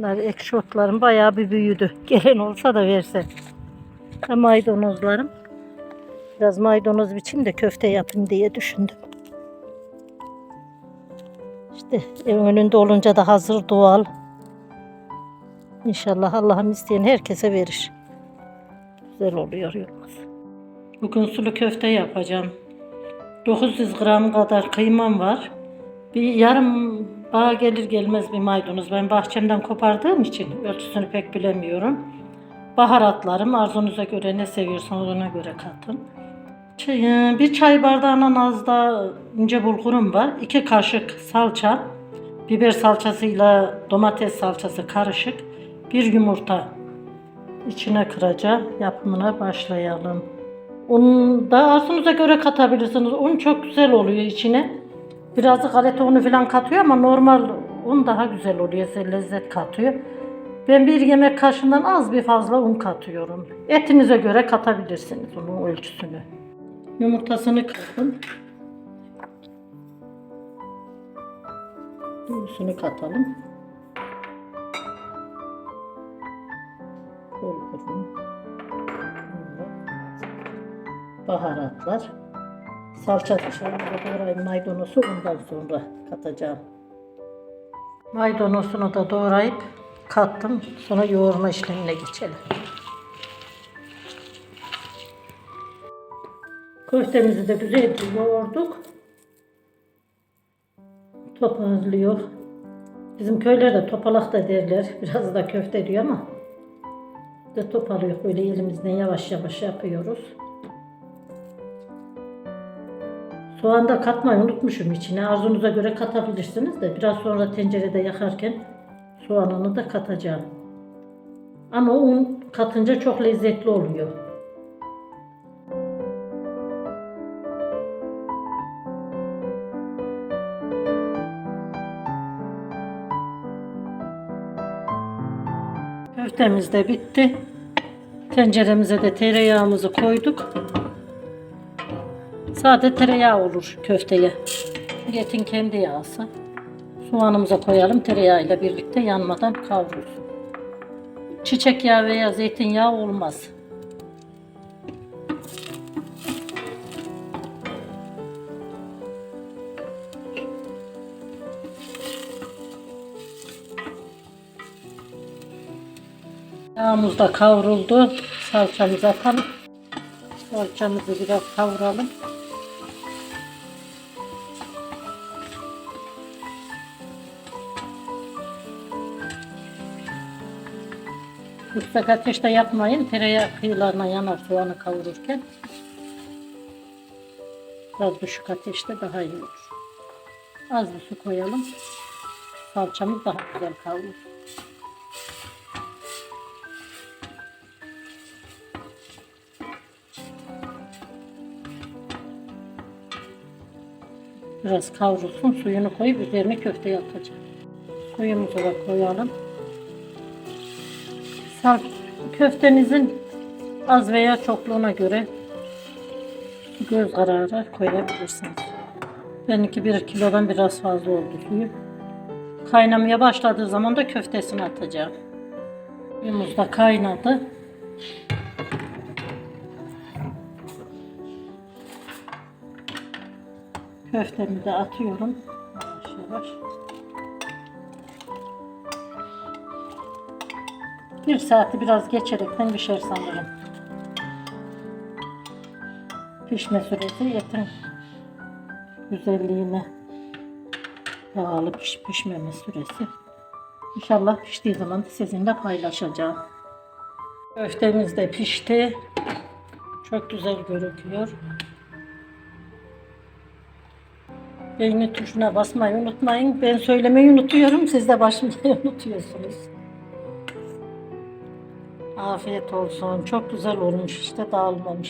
Bunlar ekşi otlarım bayağı bir büyüdü. Gelen olsa da verse. Ha, maydanozlarım. Biraz maydanoz biçeyim de köfte yapayım diye düşündüm. İşte evin önünde olunca da hazır doğal. İnşallah Allah'ım isteyen herkese verir. Güzel oluyor yolumuz. Bugün sulu köfte yapacağım. 900 gram kadar kıymam var. Bir yarım bağ gelir gelmez bir maydanoz. Ben bahçemden kopardığım için ölçüsünü pek bilemiyorum. Baharatlarım arzunuza göre ne seviyorsanız ona göre katın. Çay- Bir çay bardağından az da ince bulgurum var. İki kaşık salça, biber salçasıyla domates salçası karışık. Bir yumurta içine kıracağım. Yapımına başlayalım. Un da arzunuza göre katabilirsiniz. Un çok güzel oluyor içine. Biraz da galeta unu falan katıyor ama normal un daha güzel oluyor. Lezzet katıyor. Ben bir yemek kaşığından az bir fazla un katıyorum. Etinize göre katabilirsiniz onun ölçüsünü. Yumurtasını kırdım. Üstünü katalım. Bulgurum. Baharatlar. Salça şöyle doğrayayım maydanozu ondan sonra katacağım. Maydanozunu da doğrayıp kattım. Sonra yoğurma işlemine geçelim. Köftemizi de güzelce yoğurduk. Toparlıyor. Bizim köylerde topalak da derler. Biraz da köfte diyor ama. De toparlıyor böyle elimizden yavaş yavaş yapıyoruz. Soğan da katmayı unutmuşum içine. Arzunuza göre katabilirsiniz de biraz sonra tencerede yakarken soğanını da katacağım. Ama un katınca çok lezzetli oluyor. Köftemiz de bitti. Tenceremize de tereyağımızı koyduk. Sade tereyağı olur köfteye. Etin kendi yağısı. Soğanımıza koyalım tereyağıyla birlikte yanmadan kavrulsun. Çiçek yağı veya zeytinyağı olmaz. Yağımız da kavruldu. Salçamızı atalım. Salçamızı biraz kavuralım. Yüksek ateşte yapmayın. Tereyağı kıyılarına yanar soğanı kavururken. Biraz düşük ateşte daha iyi olur. Az bir su koyalım. Salçamız daha güzel kavrulur. Biraz kavrulsun. Suyunu koyup üzerine köfteyi atacağım. Suyumuzu da koyalım. Köftenizin az veya çokluğuna göre göz kararı koyabilirsiniz. Benimki bir kilodan biraz fazla oldu suyu. Kaynamaya başladığı zaman da köftesini atacağım. Suyumuz da kaynadı. Köftemi de atıyorum. Yavaş yavaş. Bir saati biraz geçerekten pişer sanırım. Pişme süresi etin güzelliğine bağlı piş, pişmeme süresi. İnşallah piştiği zaman sizinle paylaşacağım. Köftemiz de pişti. Çok güzel görünüyor. Beğeni tuşuna basmayı unutmayın. Ben söylemeyi unutuyorum. Siz de başlamayı unutuyorsunuz. Afiyet olsun. Çok güzel olmuş işte dağılmamış.